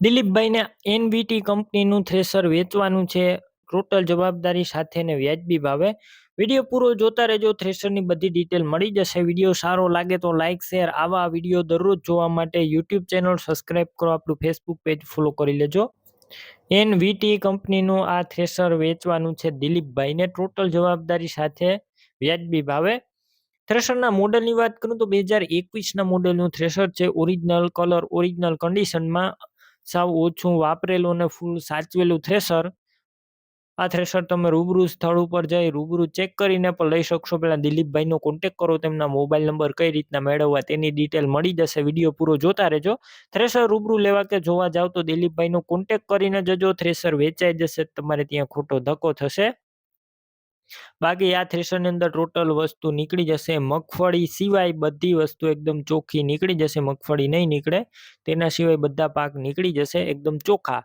દિલીપભાઈને એનવીટી કંપનીનું થ્રેસર વેચવાનું છે. ટોટલ જવાબદારી સાથે ને વ્યાજબી ભાવે. વીડિયો પૂરો જોતા રહેજો. થ્રેસરની બધી ડિટેલ મળી જશે. વીડિયો સારો લાગે તો લાઇક શેર આવા વીડિયો દરરોજ જોવા માટે યુટ્યુબ ચેનલ સબસ્ક્રાઇબ કરો. આપણું ફેસબુક પેજ ફોલો કરી લેજો. એનવીટી કંપનીનું આ થ્રેસર વેચવાનું છે દિલીપભાઈને. ટોટલ જવાબદારી સાથે વ્યાજબી ભાવે. થ્રેશરના મોડલની વાત કરું તો બે હજાર એકવીસના મોડલનું થ્રેશર છે. ઓરિજિનલ કલર, ઓરિજિનલ કન્ડિશનમાં સાવ ઓછું વાપરેલું અને ફૂલ સાચવેલું થ્રેશર આ થ્રેશર તમે રૂબરૂ સ્થળ ઉપર જઈ રૂબરૂ ચેક કરીને પણ લઈ શકશો. પહેલાં દિલીપભાઈનો કોન્ટેક કરો, તેમના મોબાઈલ નંબર કઈ રીતના મેળવવા તેની ડિટેલ મળી જશે. વીડિયો પૂરો જોતા રહેજો. થ્રેશર રૂબરૂ લેવા કે જોવા જાવ તો દિલીપભાઈનો કોન્ટેક કરીને જજો. થ્રેશર વેચાઈ જશે, તમારે ત્યાં ખોટો ધક્કો થશે. બાકી આ થ્રેશરની અંદર ટોટલ વસ્તુ નીકળી જશે મગફળી સિવાય બધી વસ્તુ એકદમ ચોખ્ખી નીકળી જશે, મગફળી નહીં નીકળે. તેના સિવાય બધા પાક નીકળી જશે એકદમ ચોખ્ખા.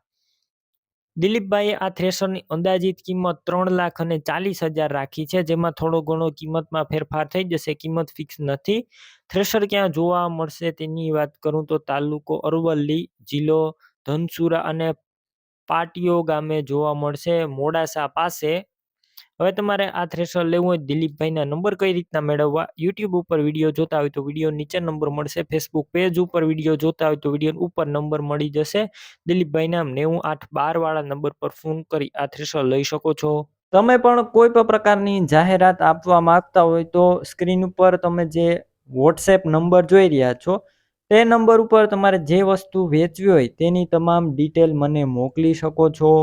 દિલીપભાઈએ આ થ્રેશરની અંદાજિત કિંમત ત્રણ લાખ અને ચાલીસ હજાર રાખી છે, જેમાં થોડો ઘણો કિંમતમાં ફેરફાર થઈ જશે, કિંમત ફિક્સ નથી. થ્રેશર ક્યાં જોવા મળશે તેની વાત કરું તો તાલુકો અરવલ્લી જિલ્લો ધનસુરા અને પાટીઓ ગામે જોવા મળશે. મોડાસા પાસે હવે તમારે આ થ્રેશર લેવું હોય દિલીપભાઈના નંબર કઈ રીતના મેળવવા? યુટ્યુબ ઉપર વીડિયો જોતા હોય તો વીડિયો નીચે નંબર મળશે. ફેસબુક પેજ ઉપર વીડિયો જોતા હોય તો વીડિયો ઉપર નંબર મળી જશે. દિલીપભાઈના નેવું આઠ બાર વાળા નંબર પર ફોન કરી આ થ્રેશર લઈ શકો છો. તમે પણ કોઈ પણ પ્રકારની જાહેરાત આપવા માંગતા હોય તો સ્ક્રીન ઉપર તમે જે વોટ્સએપ નંબર જોઈ રહ્યા છો, તે નંબર ઉપર તમારે જે વસ્તુ વેચવી હોય તેની તમામ ડિટેલ મને મોકલી શકો છો.